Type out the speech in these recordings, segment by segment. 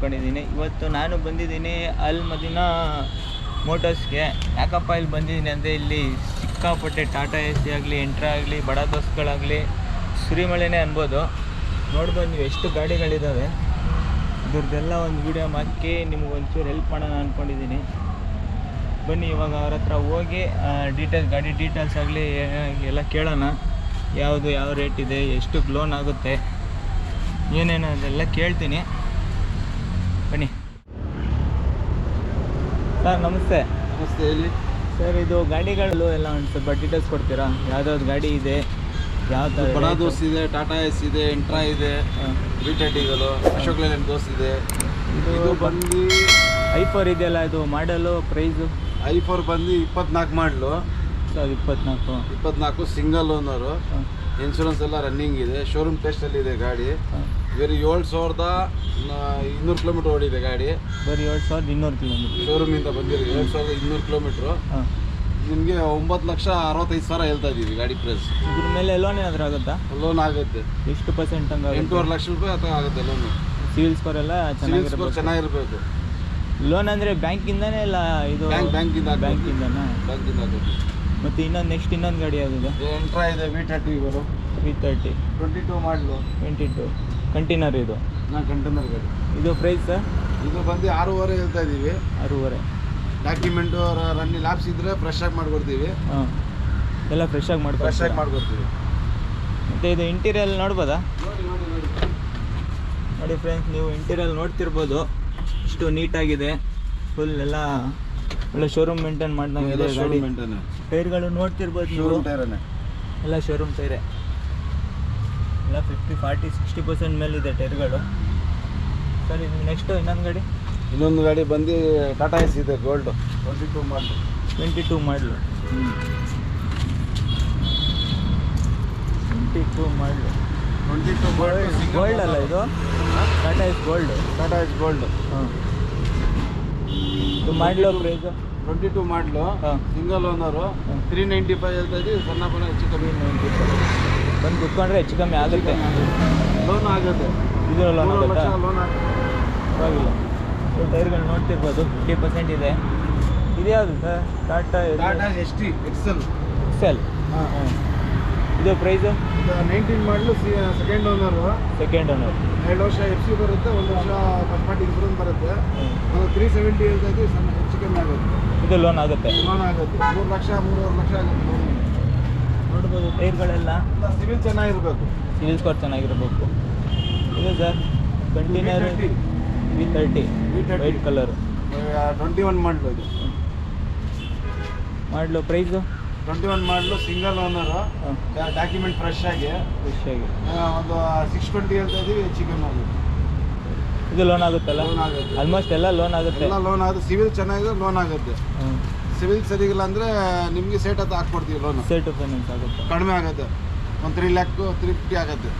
ಅಂದ್ಕೊಂಡಿದ್ದೀನಿ ಇವತ್ತು ನಾನು ಬಂದಿದ್ದೀನಿ ಅಲ್ ಮದಿನಾ ಮೋಟರ್ಸ್ಗೆ. ಯಾಕಪ್ಪ ಇಲ್ಲಿ ಬಂದಿದ್ದೀನಿ ಅಂದರೆ ಇಲ್ಲಿ ಸಿಕ್ಕಾಪಟ್ಟೆ ಟಾಟಾ ಎ ಸಿ ಆಗಲಿ, ಎಂಟ್ರಾ ಆಗಲಿ, ಬಡ ಬಸ್ಗಳಾಗಲಿ, ಸುರಿಮಳೆನೇ ಅನ್ಬೋದು. ನೋಡ್ಬೋದು ನೀವು ಎಷ್ಟು ಗಾಡಿಗಳಿದ್ದಾವೆ ಇದ್ರದ್ದೆಲ್ಲ ಒಂದು ವೀಡಿಯೋ ಹಾಕಿ ನಿಮ್ಗೆ ಒಂಚೂರು ಹೆಲ್ಪ್ ಮಾಡೋಣ ಅಂದ್ಕೊಂಡಿದ್ದೀನಿ ಬನ್ನಿ, ಇವಾಗ ಅವ್ರ ಹತ್ರ ಹೋಗಿ ಡೀಟೇಲ್ಸ್ ಗಾಡಿ ಡೀಟೇಲ್ಸ್ ಆಗಲಿ ಎಲ್ಲ ಕೇಳೋಣ. ಯಾವುದು, ಯಾವ ರೇಟ್ ಇದೆ, ಎಷ್ಟು ಲೋನ್ ಆಗುತ್ತೆ, ಏನೇನು ಅದೆಲ್ಲ ಕೇಳ್ತೀನಿ ಬನ್ನಿ ಸರ್ ನಮಸ್ತೆ. ನಮಸ್ತೆ ಹೇಳಿ. ಸರ್ ಇದು ಗಾಡಿಗಳು ಎಲ್ಲ ಒಂದು ಸ್ವಲ್ಪ ಡೀಟೇಲ್ಸ್ ಕೊಡ್ತೀರಾ? ಯಾವ್ದಾವ್ದು ಗಾಡಿ ಇದೆ? ಯಾವ ಥರ ಬಡ ದೋಸ್ ಇದೆ ಟಾಟಾ ಎಸ್ ಇದೆ ಎಂಟ್ರಾ ಇದೆ ಹಾಂ. ವಿಟೆಟಿಗಳು ಅಶೋಕ್ ಲೇಲ್ಯಾಂಡ್ ದೋಸ್ ಇದೆ. ಇದು ಬಂದು ಐ ಫೋರ್ ಇದೆಯಲ್ಲ ಇದು ಮಾಡಲು ಪ್ರೈಸು ಐ ಫೋರ್ ಬಂದು ಇಪ್ಪತ್ನಾಲ್ಕು ಮಾಡಲು. ಸರ್ ಇಪ್ಪತ್ನಾಲ್ಕು. ಇಪ್ಪತ್ನಾಲ್ಕು ಸಿಂಗಲ್ ಓನರು ಇನ್ಶೂರೆನ್ಸ್ ಎಲ್ಲ ರನ್ನಿಂಗ್ ಇದೆ. ಶೋರೂಮ್ ಟೆಸ್ಟಲ್ಲಿ ಇದೆ ಗಾಡಿ. ಬೇರೆ ಏಳು ಸಾವಿರದ ಇನ್ನೂರು ಕಿಲೋಮೀಟ್ರ್ ಓಡಿದೆ ಗಾಡಿ. ಬರೀ ಏಳು ಸಾವಿರದ ಇನ್ನೂರು ಕಿಲೋಮೀಟ್ರ್ ಶೋರೂಮಿಂದ ಬಂದಿರೋ ಏಳು ಸಾವಿರದ ಇನ್ನೂರು ಕಿಲೋಮೀಟ್ರು ನಿಮಗೆ ಒಂಬತ್ತು ಲಕ್ಷ ಅರವತ್ತೈದು ಸಾವಿರ ಹೇಳ್ತಾ ಇದ್ದೀವಿ ಗಾಡಿ ಪ್ರೈಸ್ ಇದ್ರ ಮೇಲೆ ಲೋನ್ ಏನಾದರೂ ಆಗುತ್ತಾ? ಲೋನ್ ಆಗುತ್ತೆ. ಎಷ್ಟು ಪರ್ಸೆಂಟ್ ಹಂಗೆ ಎಂಟೂವರೆ ಲಕ್ಷ ರೂಪಾಯಿ ಅಥವಾ ಆಗುತ್ತೆ ಲೋನು ಸಿವಿಲ್ ಸ್ಕೋರ್ ಎಲ್ಲ ಸಿವಿಲ್ ಸ್ಕೋರ್ ಚೆನ್ನಾಗಿರ್ಬೇಕು ಚೆನ್ನಾಗಿರ್ಬೇಕು. ಲೋನ್ ಅಂದರೆ ಬ್ಯಾಂಕಿಂದನೇ ಇಲ್ಲ ಇದು ಬ್ಯಾಂಕ್ ಬ್ಯಾಂಕಿಂದ ಬ್ಯಾಂಕಿಂದನಾ ಬ್ಯಾಂಕಿಂದ ಆಗುತ್ತೆ ಮತ್ತು ಇನ್ನೊಂದು ನೆಕ್ಸ್ಟ್ ಇನ್ನೊಂದು ಗಾಡಿ ಯಾವುದಿದೆ ಎಂಟ್ರಾ ಇದೆ ವಿ ತರ್ಟಿ ಇವರು. Three thirty twenty two model twenty two container ಇದು? ನಾ ಕಂಟೈನರ್ ಗಾಡಿ. ಇದು ಪ್ರೈಸ್ ಸರ್ ಇದು ಬಂದು ಆರೂವರೆ ಹೇಳ್ತಾ ಇದ್ದೀವಿ ಆರೂವರೆ. ಡಾಕ್ಯುಮೆಂಟು ರನ್ನಿ ಲ್ಯಾಬ್ಸ್ ಇದ್ರೆ ಫ್ರೆಶ್ ಆಗಿ ಮಾಡ್ಕೊಡ್ತೀವಿ. ಹಾಂ. ಎಲ್ಲ ಫ್ರೆಶ್ ಆಗಿ ಫ್ರೆಶ್ ಆಗಿ ಮಾಡಿಕೊಡ್ತೀವಿ. ಮತ್ತು ಇದು ಇಂಟೀರಿಯಲ್ ನೋಡ್ಬೋದಾ? ನೋಡಿ ನೋಡಿ ನೋಡಿ. ನೋಡಿ ಫ್ರೆಂಡ್ಸ್ ನೀವು ಇಂಟೀರಿಯಲ್ ನೋಡ್ತಿರ್ಬೋದು. ಇಷ್ಟು ನೀಟಾಗಿದೆ ಫುಲ್ ಎಲ್ಲ ಒಳ್ಳೆ ಶೋರೂಮ್ ಮೇಂಟೈನ್ ಮಾಡಿದಂಗೆ ಇದೆ ಗಾಡಿ. ಮೇಂಟೈನ್ ಟೈರ್ಗಳು ನೋಡ್ತಿರ್ಬೋದು ನೀವು. ಎಲ್ಲ ಶೋರೂಮ್ ಟೈರೆ. ಎಲ್ಲ ಫಿಫ್ಟಿ ಫಾರ್ಟಿ ಸಿಕ್ಸ್ಟಿ ಪರ್ಸೆಂಟ್ ಮೇಲಿದೆ ಟೈರ್ಗಳು. ಸರಿ ನೆಕ್ಸ್ಟು ಇನ್ನೊಂದು ಗಾಡಿ? ಇನ್ನೊಂದು ಗಾಡಿ ಬಂದು ಟಾಟಾ ಎಸ್ ಇದೆ Gold. Twenty two model. Twenty two model. Twenty two model. Twenty two Gold ಅಲ್ಲ ಇದು? Tata Ace Gold. Tata Ace Gold. ಹಾಂ ಇದು model price? Twenty two model ಹಾಂ. ಸಿಂಗಲ್ ಓನರು ಹಾಂ. ತ್ರೀ ನೈಂಟಿ ಫೈವ್ ಹೇಳ್ತಾ ಇದ್ದೀವಿ ಸಣ್ಣ ಪುನಃ ಹೆಚ್ಚು ಕಮ್ಮಿ ಬಂದು ಕುತ್ಕೊಂಡ್ರೆ ಹೆಚ್ಚು ಕಮ್ಮಿ ಆಗುತ್ತೆ. ಲೋನ್ ಆಗುತ್ತೆ. ಇದು ಲೋನ್ ಆಗುತ್ತಾ? ಲೋನ್ ಪರವಾಗಿಲ್ಲ. ಸೊ ಟೈರ್ಗಳು ನೋಡ್ತಿರ್ಬೋದು ಫಿಫ್ಟಿ ಪರ್ಸೆಂಟ್ ಇದೆ. ಇದು ಯಾವುದು sir? Tata Tata Ace T Excel Excel ಇದು price nineteen model C second owner second owner ಎರಡು ವರ್ಷ ಎಫ್ ಸಿ ಬರುತ್ತೆ ಒಂದು ವರ್ಷ ಫಸ್ಟ್ ಪಾರ್ಟಿ ಇನ್ಸೂರೆನ್ಸ್ ಬರುತ್ತೆ. ತ್ರೀ ಸೆವೆಂಟಿ ಹೇಳ್ತಾ ಇದ್ದೀವಿ ಸಣ್ಣ ಹೆಚ್ಚು ಕಮ್ಮಿ ಆಗುತ್ತೆ. ಇದು ಲೋನ್ ಆಗುತ್ತೆ. ಲೋನ್ ಆಗುತ್ತೆ. ಮೂರು ಲಕ್ಷ ಮೂರುವರೆ ಲಕ್ಷ ಆಗುತ್ತೆ ಲೋನ್ ನೋಡ್ಬೋದು. ಟೈರ್ಗಳೆಲ್ಲ? ಸಿವಿಲ್ ಚೆನ್ನಾಗಿರ್ಬೇಕು. ಸಿವಿಲ್ ಸ್ಕೋರ್ ಚೆನ್ನಾಗಿರಬೇಕು. ಇದು sir. Continue V thirty V30. White colour twenty one model ಇದು. Model price twenty one model single owner document fresh ಆಗಿ. ಫ್ರೆಶ್ ಆಗಿ. ಒಂದು ಸಿಕ್ಸ್ ಟ್ವೆಂಟಿ ಹೇಳ್ತಾ ಇದ್ದೀವಿ ಚಿಕನ್ ಆಗುತ್ತೆ ಇದು ಲೋನ್ ಆಗುತ್ತಲ್ಲ? ಲೋನ್ ಆಗುತ್ತೆ. ಆಲ್ಮೋಸ್ಟ್ ಎಲ್ಲ ಲೋನ್ ಆಗುತ್ತೆ. ಎಲ್ಲ ಲೋನ್ ಆಗುತ್ತೆ. ಸಿವಿಲ್ ಚೆನ್ನಾಗಿದೆ ಲೋನ್ ಆಗುತ್ತೆ. ಸಿವಿಲ್ ಸರಿಗಿಲ್ಲ ಅಂದ್ರೆ ನಿಮಗೆ ಸೇಟ್ ಅದು ಹಾಕ್ಕೊಡ್ತೀವಿ ಲೋನ್ ಸೇಟ್ ಫೈನಾನ್ಸ್ ಆಗುತ್ತೆ. ಕಡಿಮೆ ಆಗುತ್ತೆ. ಒಂದು ತ್ರೀ ಲ್ಯಾಕ್ ತ್ರೀ ಫಿಫ್ಟಿ ಆಗುತ್ತೆ.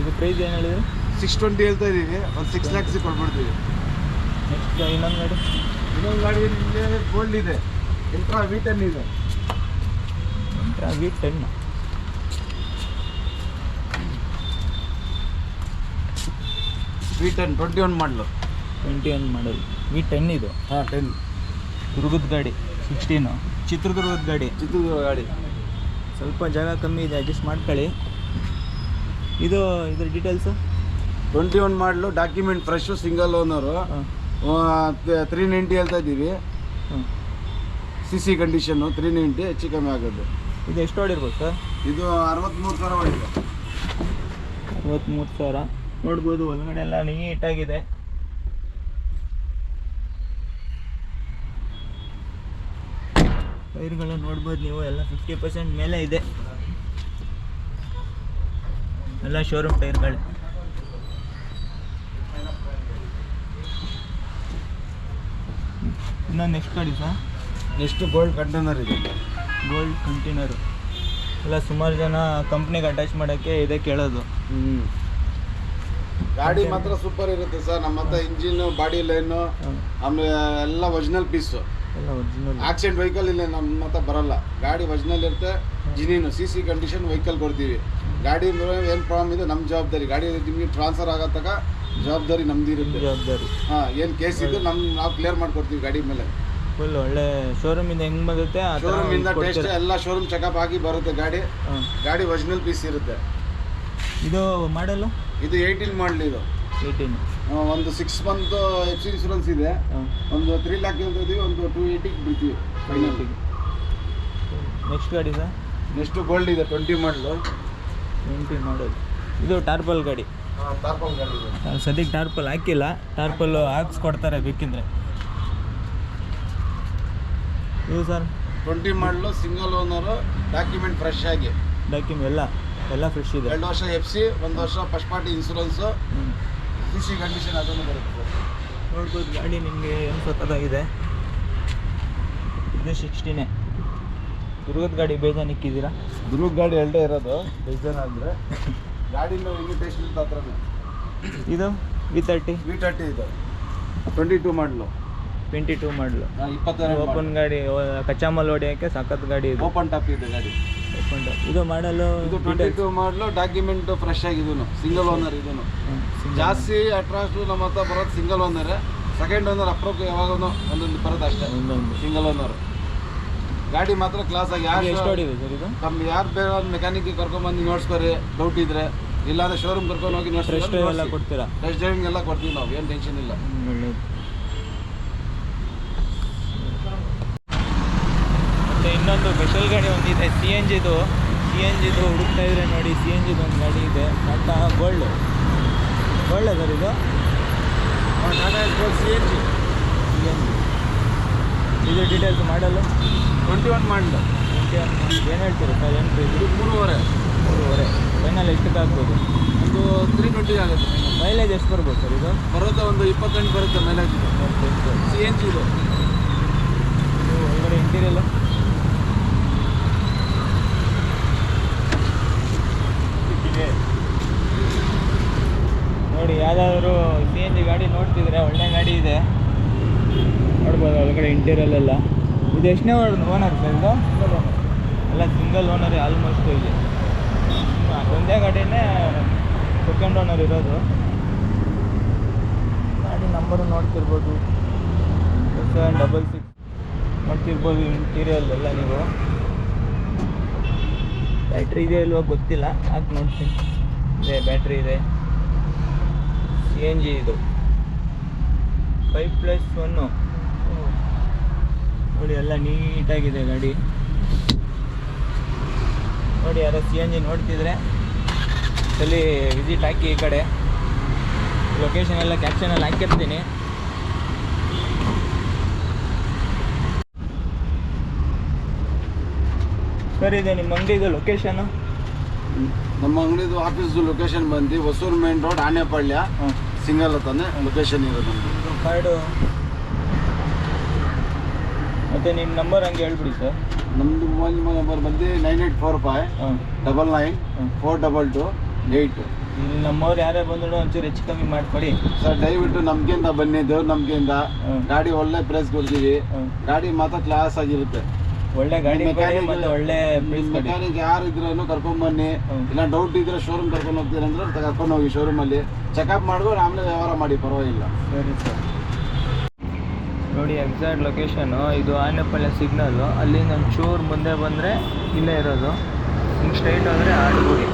ಇದು ಪ್ರೈಸ್ ಏನು ಹೇಳಿದ್ರಿ? ಸಿಕ್ಸ್ ಟ್ವೆಂಟಿ ಹೇಳ್ತಾ ಇದ್ದೀವಿ ಒಂದು ಸಿಕ್ಸ್ ಲ್ಯಾಕ್ಸ್ ಕೊಡ್ಬಿಡ್ತೀವಿ ನೆಕ್ಸ್ಟ್ ಇನ್ನೊಂದು ಗಾಡಿ? ಇನ್ನೊಂದು ಗಾಡಿ ನಿಮಗೆ ಗೋಲ್ಡ್ ಇದೆ. ಇಂಟ್ರಾ ವಿ ಟೆನ್ ಇದೆ. V ten V ten twenty one model twenty one model V ten ಇದು? ಹಾಂ ಟೆನ್ ದುರ್ಗದ ಗಾಡಿ. ಸಿಕ್ಸ್ಟೀನು ಚಿತ್ರದುರ್ಗದ ಗಾಡಿ. ಚಿತ್ರದುರ್ಗ ಗಾಡಿ. ಸ್ವಲ್ಪ ಜಾಗ ಕಮ್ಮಿ ಇದೆ ಅಡ್ಜಸ್ಟ್ ಮಾಡ್ಕೊಳ್ಳಿ. ಇದು ಇದ್ರ details twenty one model document fresh single owner three ninety ಹೇಳ್ತಾ ಇದ್ದೀವಿ. C C condition three ninety ಹೆಚ್ಚು ಕಮ್ಮಿ ಆಗೋದು. ಇದು ಎಷ್ಟು ಹೊಡಿರ್ಬೋದು ಸರ್? ಇದು ಅರವತ್ತ್ಮೂರು ಸಾವಿರ ಹೊಡಿದೆ ಅರವತ್ತ್ಮೂರು ಸಾವಿರ. ನೋಡ್ಬೋದು ಒಳಗಡೆ ಎಲ್ಲ ನೀಟಾಗಿದೆ ಟೈರ್ಗಳು ನೋಡ್ಬೋದು ನೀವು ಎಲ್ಲ ಫಿಫ್ಟಿ ಪರ್ಸೆಂಟ್ ಮೇಲೆ ಇದೆ. ಎಲ್ಲ ಶೋರೂಮ್ ಟೈರ್ಗಳು. ಇನ್ನೊಂದು ನೆಕ್ಸ್ಟ್ ಕಡೆ ಸರ್ ನೆಕ್ಸ್ಟ್ ಗೋಲ್ಡ್ ಕಂಟೈನರ್ ಇದೆ. ಗೋಲ್ಡ್ ಕಂಟೈನರು ಎಲ್ಲ ಸುಮಾರು ಜನ ಕಂಪ್ನಿಗೆ ಅಟ್ಯಾಚ್ ಮಾಡೋಕ್ಕೆ ಇದೇ ಕೇಳೋದು. ಹ್ಞೂ ಗಾಡಿ ಮಾತ್ರ ಸೂಪರ್ ಇರುತ್ತೆ ಸರ್. ನಮ್ಮ ಹತ್ರ ಇಂಜಿನ್ ಬಾಡಿ ಲೈನು ಆಮೇಲೆ ಎಲ್ಲ ಒರಿಜಿನಲ್ ಪೀಸು ಎಲ್ಲ ಒರಿಜಿನಲ್ ಆಕ್ಸಿಡೆಂಟ್ ವೆಹಿಕಲ್ ಇಲ್ಲ ನಮ್ಮ ಹತ್ರ ಬರಲ್ಲ. ಗಾಡಿ ಒರಿಜಿನಲ್ ಇರುತ್ತೆ. Genuine C C condition vehicle ಕೊಡ್ತೀವಿ. ಗಾಡಿ ಏನು ಪ್ರಾಬ್ಲಮ್ ಇದೆ? ನಮ್ಮ ಜವಾಬ್ದಾರಿ. ಗಾಡಿ ನಿಮಗೆ ಟ್ರಾನ್ಸ್ಫರ್ ಆಗೋ ತಕ ಜವಾಬ್ದಾರಿ ನಮ್ದು ಇರುತ್ತೆ. ಜವಾಬ್ದಾರಿ. ಹಾಂ ಏನು ಕೇಸ್ ಇದ್ದು ನಮ್ ನಾವು ಕ್ಲಿಯರ್ ಮಾಡ್ಕೊಡ್ತೀವಿ ಗಾಡಿ ಮೇಲೆ. ಫುಲ್ ಒಳ್ಳೆ ಶೋರೂಮಿಂದ ಹೆಂಗ್ ಬರುತ್ತೆ ಶೋರೂಮ್ ಇಂದ ಟೆಸ್ಟ್ ಎಲ್ಲ ಶೋರೂಮ್ ಚೆಕಪ್ ಆಗಿ ಬರುತ್ತೆ ಗಾಡಿ. ಗಾಡಿ ಒರಿಜಿನಲ್ ಪೀಸ್ ಇರುತ್ತೆ. ಇದು ಮಾಡಲು ಇದು ಏಯ್ಟೀನ್ ಮಾಡಲಿ ಇದು. ಏಯ್ಟೀನ್ ಒಂದು ಸಿಕ್ಸ್ ಮಂತ್ ಎಫ್ ಇನ್ಶೂರೆನ್ಸ್ ಇದೆ. ಒಂದು ತ್ರೀ ಲ್ಯಾಕ್ ಇದ್ದೀವಿ ಒಂದು ಟೂ ಏಯ್ಟಿಗೆ ಬಿಡ್ತೀವಿ. ಫೈನಲ್ ನೆಕ್ಸ್ಟ್ ಗಾಡಿ ಸರ್ ನೆಕ್ಸ್ಟ್ ಗೋಲ್ಡ್ ಇದೆ ಟ್ವೆಂಟಿ ಮಾಡಲು ಟ್ವೆಂಟಿ ಮಾಡೋದು ಇದು ಟಾರ್ಪಲ್ ಗಾಡಿ. ಟಾರ್ಪಲ್ ಗಾಡಿ ಸದ್ಯಕ್ಕೆ ಟಾರ್ಪಲ್ ಹಾಕಿಲ್ಲ. ಟಾರ್ಪಲ್ ಹಾಕ್ಸ್ಕೊಡ್ತಾರೆ ಬೇಕಿದ್ರೆ. ಇದು sir? Twenty model single owner document fresh ಆಗಿ. ಡಾಕ್ಯುಮೆಂಟ್ ಎಲ್ಲ. ಎಲ್ಲ ಫ್ರೆಶ್ ಇದೆ. ಎರಡು ವರ್ಷ ಎಫ್ ಸಿ ಒಂದು ವರ್ಷ first party insurance. C C condition ಅದನ್ನು ಬರುತ್ತೆ. ನೋಡ್ಬೋದು ಗಾಡಿ ನಿಮಗೆ ಸಕ್ಕತ್ತಾಗಿದೆ ಇದು ಸಿಕ್ಸ್ಟಿನೇ ದುರ್ಗದ ಗಾಡಿ ಬೇಜಾನ್ ಇಕ್ಕಿದ್ದೀರಾ ದುರ್ಗದ ಗಾಡಿ ಎರಡೇ ಇರೋದು ಬೇಜಾನ್ ಅಂದರೆ ಗಾಡಿ ಇನ್ವಿಟೇಷನ್ ಇರುತ್ತೆ ಇದು ವಿ ತರ್ಟಿ ವಿ ತರ್ಟಿ ಇದೆ. Twenty two model twenty two model ಇಪ್ಪತ್ತೆರಡು ಓಪನ್ ಗಾಡಿ ಕಚ್ಚಾಮಲ್ ಹೊಡಿಯೋಕ್ಕೆ ಸಖತ್ ಗಾಡಿ ಇದು. ಓಪನ್ ಟಾಪ್ ಇದೆ ಗಾಡಿ. ಓಪನ್ ಇದು ಮಾಡಲು ಇದು twenty two model document fresh ಆಗಿದನು single owner ಇದೂ ಜಾಸ್ತಿ ಅಟ್ರಾಸ್ಟ್ ನಮ್ಮ ಹತ್ರ ಬರೋದು ಸಿಂಗಲ್ ಓನರ್ ಸೆಕೆಂಡ್ ಓನರ್ ಅಪ್ರೋಕ್ ಯಾವಾಗ ಒಂದೊಂದು ಬರೋದು ಅಷ್ಟೇ. ಒಂದೊಂದು. ಸಿಂಗಲ್ ಓನರ್ ಗಾಡಿ ಮಾತ್ರ ಕ್ಲಾಸ್ ಆಗಿ ಇದು ಎಷ್ಟು ಯಾರು ಹೊಡಿದೆ ಸರ್ ಇದು? ತಮ್ಮ ಯಾರು ಬೇರೆ ಒಂದು ಮೆಕ್ಯಾನಿಕ್ಗೆ ಕರ್ಕೊಂಬಂದು ನೋಡ್ಸ್ಕೊರಿ ಡೌಟ್ ಇದ್ರೆ. ಇಲ್ಲಾಂದ್ರೆ ಶೋರೂಮ್ ಕರ್ಕೊಂಡು ಹೋಗಿ ಡ್ರೈವ್ ಎಲ್ಲ ಕೊಡ್ತೀರಾ? ಟೆಸ್ಟ್ ಡ್ರೈವಿಂಗ್ ಎಲ್ಲ ಕೊಡ್ತೀವಿ ನಾವು ಏನು ಟೆನ್ಷನ್ ಇಲ್ಲ. ಮತ್ತೆ ಇನ್ನೊಂದು ಸ್ಪೆಷಲ್ ಗಾಡಿ ಒಂದಿದೆ ಸಿ ಎನ್ ಜಿದು ಸಿ ಎನ್ ಜಿದು ಹುಡುಕ್ತಾ ಇದ್ರೆ ನೋಡಿ ಸಿ ಎನ್ ಜಿದು ಒಂದು ಗಾಡಿ ಇದೆ ಟಾಟಾ ಗೋಲ್ಡ್ ಗೋಲ್ಡ್ ಸರ್ ಇದು? Tata C N G C N G ಇದು details model? Twenty one model ಏನು ಹೇಳ್ತೀರಾ ಸರ್ ಏನು ಪ್ರೈಸ್ ಇದು ಮೂರುವರೆ. ಮೂರುವರೆ. ಫೈನಲ್ ಎಷ್ಟಕ್ಕೆ ಆಗ್ಬೋದು ಒಂದು ತ್ರೀ ಟ್ವೆಂಟಿ ಆಗುತ್ತೆ ಮೈಲೇಜ್ ಎಷ್ಟು ಬರ್ಬೋದು ಸರ್ ಇದು? ಬರುತ್ತೆ ಒಂದು ಇಪ್ಪತ್ತೆಂಟು ಬರುತ್ತೆ ಮೈಲೇಜ್ ಸಿ ಎನ್ ಜಿ ಇದು ಇದು ಒಳಗಡೆ ಇಂಟೀರಿಯಲ್ ನೋಡಿ, ಯಾವ್ದಾದ್ರು ಸಿ ಎನ್ ಜಿ ಗಾಡಿ ನೋಡ್ತಿದ್ರೆ ಒಳ್ಳೆ ಗಾಡಿ ಇದೆ. ನೋಡ್ಬೋದು ಒಳಗಡೆ ಇಂಟೀರಿಯಲ್ಲೆಲ್ಲ ಇದು ಎಷ್ಟನೇ ಓನರ್ ಸರ್ ಇದು? ಎಲ್ಲ ಸಿಂಗಲ್ ಓನರೇ ಆಲ್ಮೋಸ್ಟ್ ಇಲ್ಲಿ. ಒಂದೇ ಗಾಡಿನೇ ಸೆಕೆಂಡ್ ಓನರ್ ಇರೋದು. ಗಾಡಿ ನಂಬರು ನೋಡ್ತಿರ್ಬೋದು. ಸೆವೆನ್ ಡಬಲ್ ಸಿಕ್ಸ್ ನೋಡ್ತಿರ್ಬೋದು ಇಂಟೀರಿಯಲ್ ಎಲ್ಲ ನೀವು. ಬ್ಯಾಟ್ರಿ ಇದೆ ಇಲ್ವೋ ಗೊತ್ತಿಲ್ಲ, ಹಾಕಿ ನೋಡ್ತೀನಿ. ಇದೆ ಬ್ಯಾಟ್ರಿ ಇದೆ. ಸಿ ಎನ್ ಜಿ ಇದು? ಫೈವ್ ಪ್ಲಸ್ ಒನ್ನು ನೋಡಿ ಎಲ್ಲ ನೀಟಾಗಿದೆ ಗಾಡಿ. ನೋಡಿ ಯಾರೋ ಸಿ ಎನ್ ಜಿ ನೋಡ್ತಿದ್ರೆ ಸಲಿ ವಿಸಿಟ್ ಹಾಕಿ ಈ ಕಡೆ. ಲೊಕೇಶನ್ ಎಲ್ಲ ಕ್ಯಾಪ್ಷನಲ್ಲಿ ಹಾಕಿರ್ತೀನಿ. ಸರಿ ಇದೆ ನಿಮ್ಮ ಅಂಗಡಿದು ಲೊಕೇಶನು ನಮ್ಮ ಅಂಗಡಿದು ಆಫೀಸ್ದು ಲೊಕೇಶನ್ ಬಂದು Hosur main road Anepalya. Single ತಾನೆ ಲೊಕೇಶನ್ ಇರೋದು ನಮ್ಮದು ಕಾರ್ಡು. ಮತ್ತು ನಿಮ್ಮ ನಂಬರ್ ಹಂಗೆ ಹೇಳ್ಬಿಡಿ ಸರ್. ನಮ್ಮದು ಮೊಬೈಲ್ ನಂಬರ್ ಬಂದು ನೈನ್ ಏಯ್ಟ್ ಫೋರ್ ಫೈವ್ ಹಾಂ. Double nine four double two eight ಇಲ್ಲಿ ನಮ್ಮವ್ರು ಯಾರೇ ಬಂದ್ರು ಒಂಚೂರು ಹೆಚ್ಚು ಕಮ್ಮಿ ಮಾಡಿಕೊಡಿ. ಸರ್ ದಯವಿಟ್ಟು ನಮ್ಗಿಂದ ಬನ್ನಿ ದೇವ್ರ ನಮ್ಗಿಂದ ಗಾಡಿ ಒಳ್ಳೆ ಪ್ರೈಸ್ ಕೊಡ್ತೀವಿ. ಗಾಡಿ ಮಾತ್ರ ಕ್ಲಾಸ್ ಆಗಿರುತ್ತೆ. ಒಳ್ಳೆ ಗಾಡಿ ಒಳ್ಳೆ ಮೆಕ್ಯಾನಿಕ್ ಯಾರು ಇದ್ರೂ ಕರ್ಕೊಂಡ್ ಬನ್ನಿ. ಇಲ್ಲ ಡೌಟ್ ಇದ್ರೆ ಶೋರೂಮ್ ಕರ್ಕೊಂಡು ಹೋಗ್ತೀರಂದ್ರೆ ಕರ್ಕೊಂಡು ಹೋಗಿ ಶೋರೂಮ್ ಅಲ್ಲಿ. ಚೆಕಪ್ ಮಾಡಿದ್ರು, ಆಮೇಲೆ ವ್ಯವಹಾರ ಮಾಡಿ, ಪರವಾಗಿಲ್ಲ. ಸರಿ ಸರ್. ನೋಡಿ ಎಕ್ಸಾಕ್ಟ್ ಲೊಕೇಶನು ಇದು ಆನೆಪಳ್ಳಿ ಸಿಗ್ನಲ್ಲು ಅಲ್ಲಿಂದ ಚೂರು ಮುಂದೆ ಬಂದರೆ ಇಲ್ಲೇ ಇರೋದು. ಹಿಂಗೆ ಸ್ಟ್ರೈಟ್ ಹೋದರೆ ಆಡುಗುಡಿ.